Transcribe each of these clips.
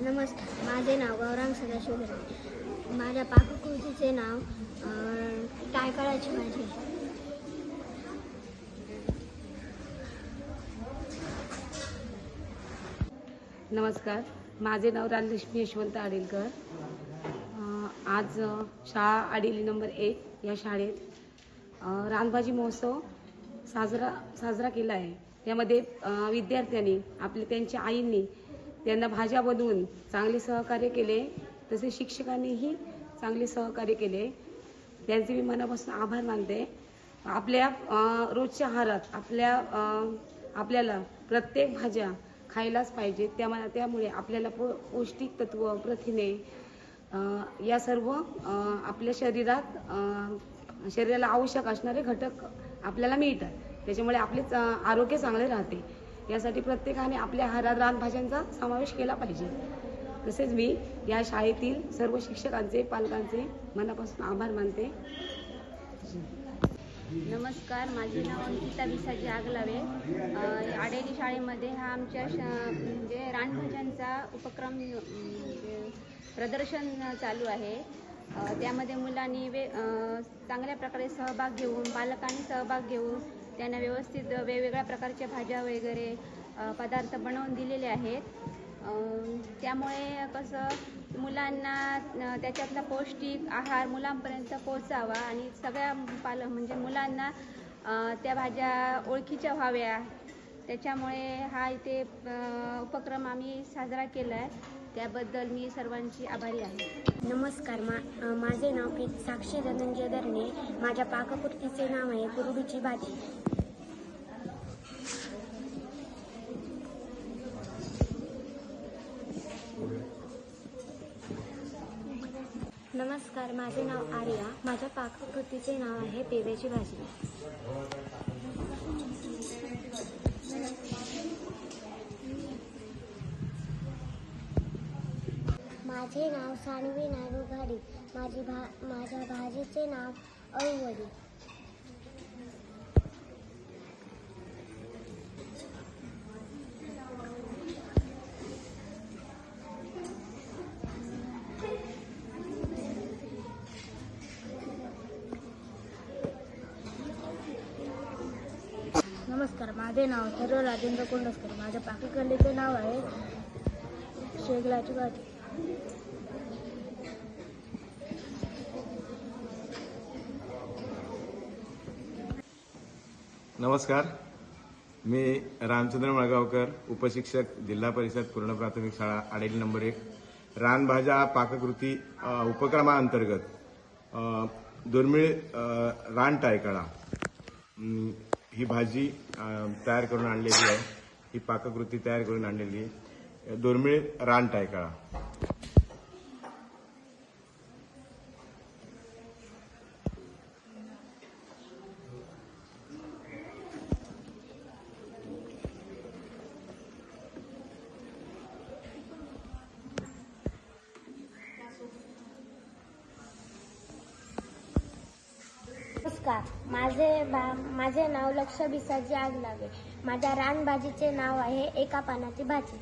नमस्कार. माझे नाव गौरांग सदाशिव माझ्या पाककृतीचे नाव अं, टायकळाची भाजी. नमस्कार. माझे नाव राजलक्ष्मी यशवंत आडेलकर. आज शाळा आडिली नंबर एक या शाळेत रानभाजी महोत्सव साजरा साजरा केला आहे. यामध्ये विद्यार्थ्यांनी आपले त्यांच्या आईंनी त्यांना भाज्या बनवून चांगले सहकार्य केले तसेच शिक्षकांनीही चांगले सहकार्य केले. त्यांचे मी मनापासून आभार मानते. आपल्या रोजच्या आहारात आपल्या आपल्याला प्रत्येक भाज्या खायलाच पाहिजे. त्या त्यामुळे आपल्याला पो पौष्टिक तत्व प्रथिने या सर्व आपल्या शरीरात शरीराला आवश्यक असणारे घटक आपल्याला मिळतात. त्याच्यामुळे आपले आरोग्य चांगले राहते. यासाठी प्रत्येकाने आपल्या आहारात रानभाज्यांचा समावेश केला पाहिजे. तसेच मी या शाळेतील सर्व शिक्षकांचे पालकांचे मनापासून आभार मानते. नमस्कार माझे नाव अंकिता विसाजी आगलावे. आडेली शाळेमध्ये हा आमच्या श म्हणजे रानभाज्यांचा उपक्रम म्हणजे प्रदर्शन चालू आहे. त्यामध्ये मुलांनी वे चांगल्या प्रकारे सहभाग घेऊन पालकांनी सहभाग घेऊन त्यांना व्यवस्थित वेगवेगळ्या प्रकारच्या भाज्या वगैरे पदार्थ बनवून दिलेले आहेत. त्यामुळे कसं मुलांना त्याच्यातला पौष्टिक आहार मुलांपर्यंत पोचावा आणि सगळ्या पाल म्हणजे मुलांना त्या भाज्या ओळखीच्या व्हाव्या. त्याच्यामुळे हा इथे उपक्रम आम्ही साजरा केला आहे त्याबद्दल मी सर्वांची आभारी आहे. नमस्कार मा माझे नाव की साक्षी धनंजय धरणे. माझ्या पाककृतीचे नाव आहे कुरडीची भाजी. नमस्कार माझे नाव आर्या. माझ्या पाककृतीचे नाव आहे पेव्याची भाजी. माझे नाव सानवी नायडू घाडी माझी भा माझ्या भाजीचे नाव अळूवडी. नमस्कार माझे नाव सर्व राजेंद्र कोंडसकर. माझ्या पाककलेचे नाव आहे शेगलाची भाजी. नमस्कार. मी रामचंद्र मळगावकर उपशिक्षक जिल्हा परिषद पूर्ण प्राथमिक शाळा आडेली नंबर एक. रानभाज्या पाककृती उपक्रमाअंतर्गत दुर्मिळ रान टायकाळा ही भाजी तयार करून आणलेली आहे. ही पाककृती तयार करून आणलेली आहे. दुर्मिळ रान टायकाळा नमस्कार. माझे माझे नाव लक्ष बिसाजी आग लागे माझ्या रानभाजीचे नाव आहे एका पानाची भाजी.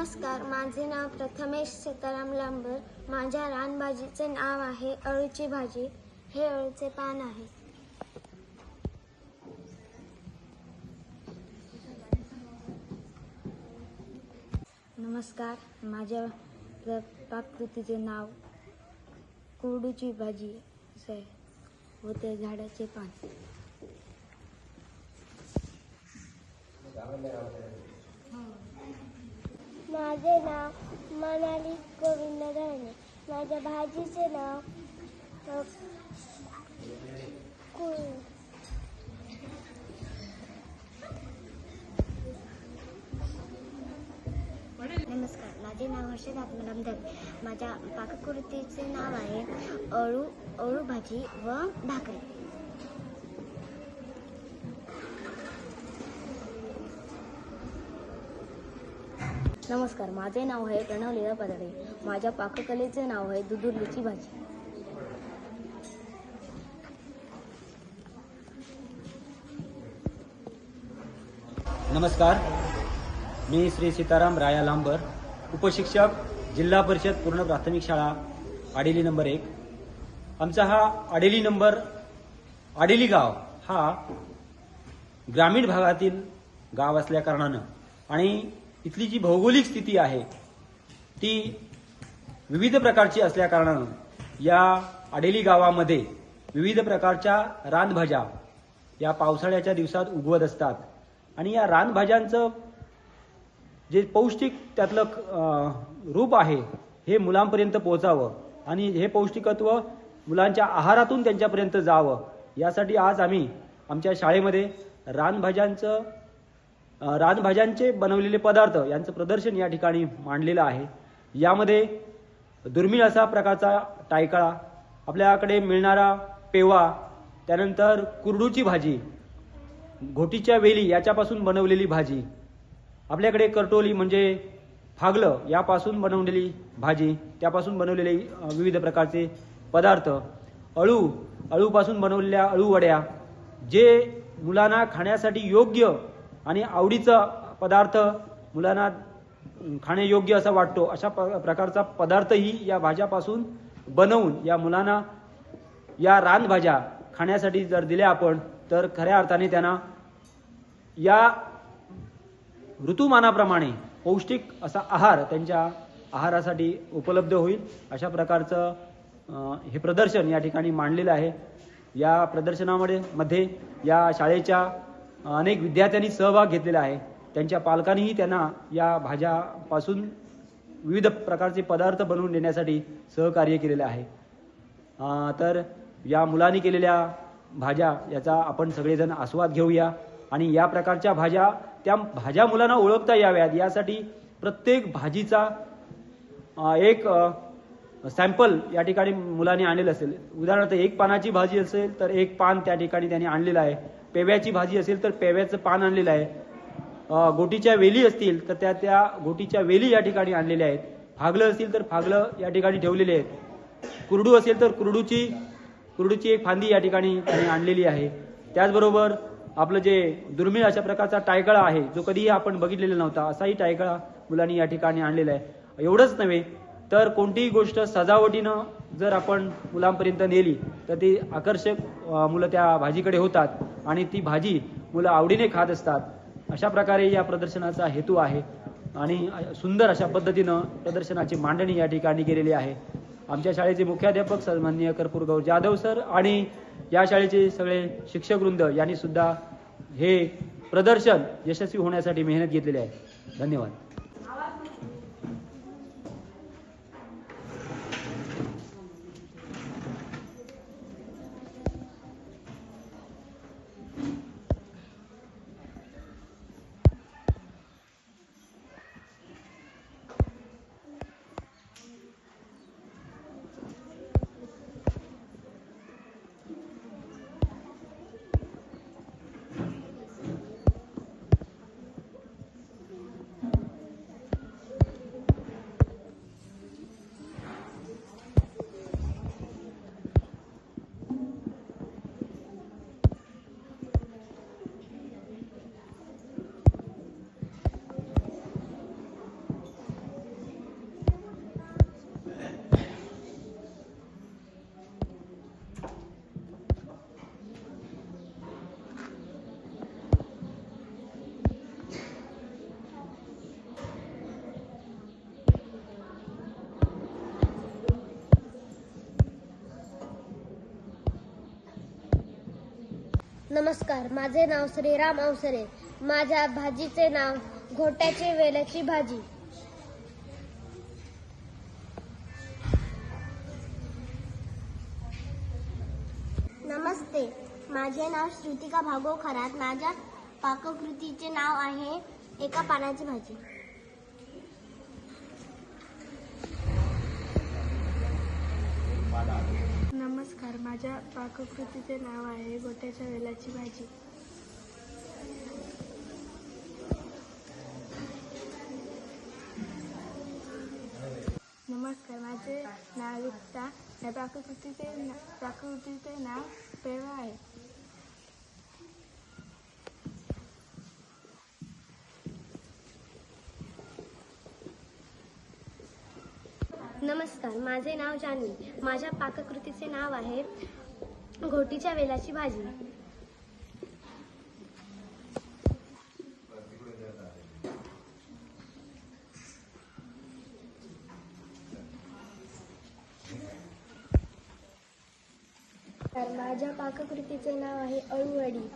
नमस्कार माझे नाव प्रथमेश सीताराम लांबर माझ्या रानभाजीचे नाव आहे अळूची भाजी. हे अळूचे पान आहे. नमस्कार माझ्या पाककृतीचे नाव कोरडूची भाजी असे व ते झाडाचे पान. माझे नाव मनाली गोविंद धरणे माझ्या भाजीचे नाव नमस्कार माझे नाव हर्षद आत्मराम दवे माझ्या पाककृतीचे नाव आहे अळू अळू भाजी व भाकरी. नमस्कार माझे नाव आहे प्रणव लीला पादडे. माझ्या पाककलेचे नाव आहे दुधुर्लीची भाजी. नमस्कार. मी श्री सीताराम राया लांबर उपशिक्षक जिल्हा परिषद पूर्ण प्राथमिक शाळा आडेली नंबर एक. आमचा हा आडेली नंबर आडेली गाव हा ग्रामीण भागातील गाव असल्याकारणानं आणि इथली जी भौगोलिक स्थिती आहे ती विविध प्रकारची असल्याकारणानं या आडेली गावामध्ये विविध प्रकारच्या रानभाज्या या पावसाळ्याच्या दिवसात उगवत असतात. आणि या रानभाज्यांचं जे पौष्टिक त्यातलं रूप आहे हे मुलांपर्यंत पोहोचावं आणि हे पौष्टिकत्व मुलांच्या आहारातून त्यांच्यापर्यंत जावं यासाठी आज आम्ही आमच्या शाळेमध्ये रानभाज्यांचं रानभाज्यांचे बनवलेले पदार्थ यांचं प्रदर्शन या ठिकाणी मांडलेलं आहे. यामध्ये दुर्मिळ असा प्रकारचा टायकाळा आपल्याकडे मिळणारा पेवा त्यानंतर कुरडूची भाजी घोटीच्या वेली याच्यापासून बनवलेली भाजी आपल्याकडे करटोली म्हणजे फागलं यापासून बनवलेली भाजी त्यापासून बनवलेले विविध प्रकारचे पदार्थ अळू अळूपासून बनवलेल्या अळूवड्या जे मुलांना खाण्यासाठी योग्य आणि आवडीचा पदार्थ मुलांना खाण्यायोग्य असा वाटतो अशा प- प्रकारचा पदार्थही या भाज्यापासून बनवून या मुलांना या रानभाज्या खाण्यासाठी जर दिल्या आपण तर खऱ्या अर्थाने त्यांना या ऋतुमानाप्रमाणे पौष्टिक असा आहार त्यांच्या आहारासाठी उपलब्ध होईल अशा प्रकारचं हे प्रदर्शन या ठिकाणी मांडलेलं आहे. या प्रदर्शनामध्ये मध्ये या शाळेच्या अनेक विद्यार्थ्यांनी सहभाग घेतलेला आहे. त्यांच्या पालकांनीही त्यांना या भाज्यापासून विविध प्रकारचे पदार्थ बनवून देण्यासाठी सहकार्य केलेलं आहे. तर या मुलांनी केलेल्या भाज्या याचा आपण सगळेजण आस्वाद घेऊया आणि या प्रकारच्या भाज्या त्या भाज्या मुलांना ओळखता याव्यात. यासाठी प्रत्येक भाजीचा एक सॅम्पल या ठिकाणी मुलांनी आणलेलं असेल. उदाहरणार्थ एक पानाची भाजी असेल तर एक पान त्या ठिकाणी त्यांनी आणलेलं आहे. पेव्याची भाजी असेल तर पेव्याचं पान आणलेलं आहे. गोटीच्या वेली असतील तर त्या त्या गोटीच्या वेली या ठिकाणी आणलेल्या आहेत. फागलं असतील तर फागलं या ठिकाणी ठेवलेले आहेत. कुरडू असेल तर कुरडूची कुरडूची एक फांदी या ठिकाणी आणलेली आहे. त्याचबरोबर आपलं जे दुर्मिळ अशा प्रकारचा टायकळा आहे जो कधीही आपण बघितलेला नव्हता असाही टायकळा मुलांनी या ठिकाणी आणलेला आहे. एवढंच नव्हे तर कोणतीही गोष्ट सजावटीनं जर आपण मुलांपर्यंत नेली तर ती आकर्षक मुलं त्या भाजीकडे होतात आणि ती भाजी मुलं आवडीने खात असतात. अशा प्रकारे या प्रदर्शनाचा हेतू आहे आणि सुंदर अशा पद्धतीनं प्रदर्शनाची मांडणी या ठिकाणी केलेली आहे. आमच्या शाळेचे मुख्याध्यापक सन्मान्य कर्पूरगौर जाधव सर आणि या शाळेचे सगळे शिक्षकवृंद यांनी सुद्धा हे प्रदर्शन यशस्वी होण्यासाठी मेहनत घेतलेली आहे. धन्यवाद. नमस्कार माझे नाव श्रीराम अवसरे माझ्या भाजीचे नाव घोट्याचे वेल्याची भाजी. नमस्ते माझे नाव श्रुतिका भागो खरात माझ्या पाककृतीचे नाव आहे एका पानाची भाजी. नमस्कार माझ्या पाककृतीचे नाव आहे गोट्याच्या वेलाची भाजी. नमस्कार माझे नाव युक्ता या पाककृतीचे ना पाककृतीचे नाव पेवा आहे नमस्कार माझे नाव जान्हवी माझ्या पाककृतीचे नाव आहे घोटीच्या वेलाची भाजी. तर माझ्या पाककृतीचे नाव आहे अळूवडी.